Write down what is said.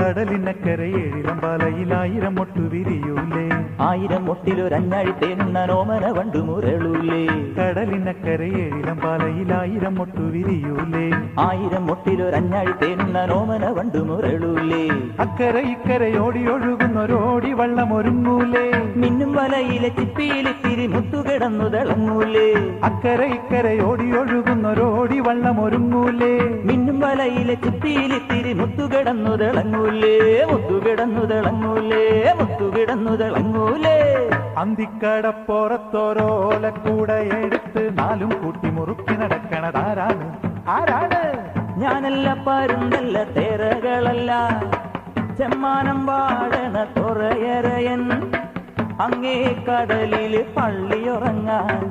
കടലിനക്കര പാലയിൽ ആയിരം മൊട്ടു വിരിയൂലേ. ആയിരം മുട്ടിലൊരഞ്ഞാഴി നോമന വണ്ടു മുരളൂലേ ആയിരം മൊട്ടു വിരിയൂലേ. ആയിരം മുട്ടിലൊരഞ്ഞാഴി നോമന വണ്ടു മുരളൂലേ അക്കര ഇക്കര ഓടി ഒഴുകുന്നൊരോടി വള്ളം ഒരുങ്ങൂലേ മിന്നും വലയിലെ ചിപ്പിയിലിത്തിരി മുത്തുകിടന്നു തിളങ്ങൂലേ അക്കര ഇക്കര ഓടി ഒഴുകുന്നൊരോടി വള്ളം ഒരുങ്ങൂലേ മിന്നും വലയിലെ ചിപ്പിയിലിത്തിരി മുത്തുകിടന്നു തിളങ്ങൂലേ. മുത്തുകിടന്നു തിളങ്ങൂലേ മുത്തു കിടന്നു തിളങ്ങൂലേ അന്തിക്കടപ്പുറത്തോരോലക്കൂടെ എടുത്ത് നാലും കൂട്ടി മുറുക്കി നടക്കണതാരാണ് ആരാണ്? ഞാനല്ല പരുന്തല്ല തേരകളല്ല. ചെമ്മാനം വാഴണ തുറയറയൻ അങ്ങേ കടലിൽ പള്ളിയുറങ്ങാൻ.